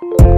อย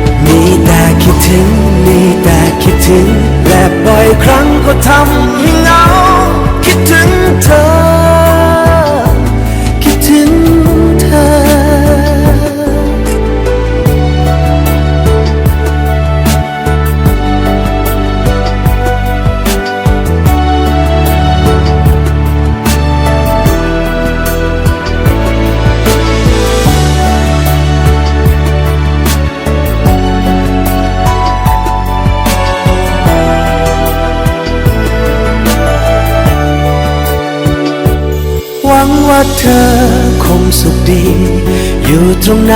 มีแต่คิดถึง มีแต่คิดถึง และบ่อยครั้งก็ทำให้เหงา คิดถึงเธอคิดถึงเธอ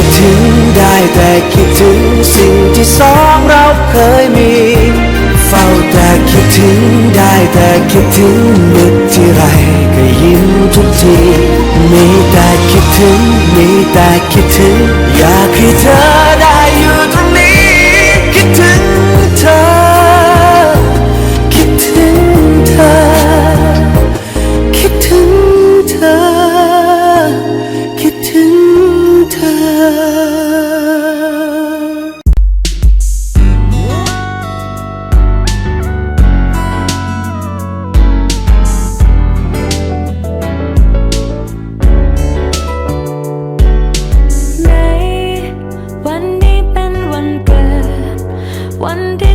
คิดถึงได้แต่คิดถึงสิ่งที่สองเราเคยมี เฝ้าแต่คิดถึงได้แต่คิดถึงนึกที่ไรก็ยิ้มทุกที มีแต่คิดถึง มีแต่คิดถึง อยากให้เธอ One day.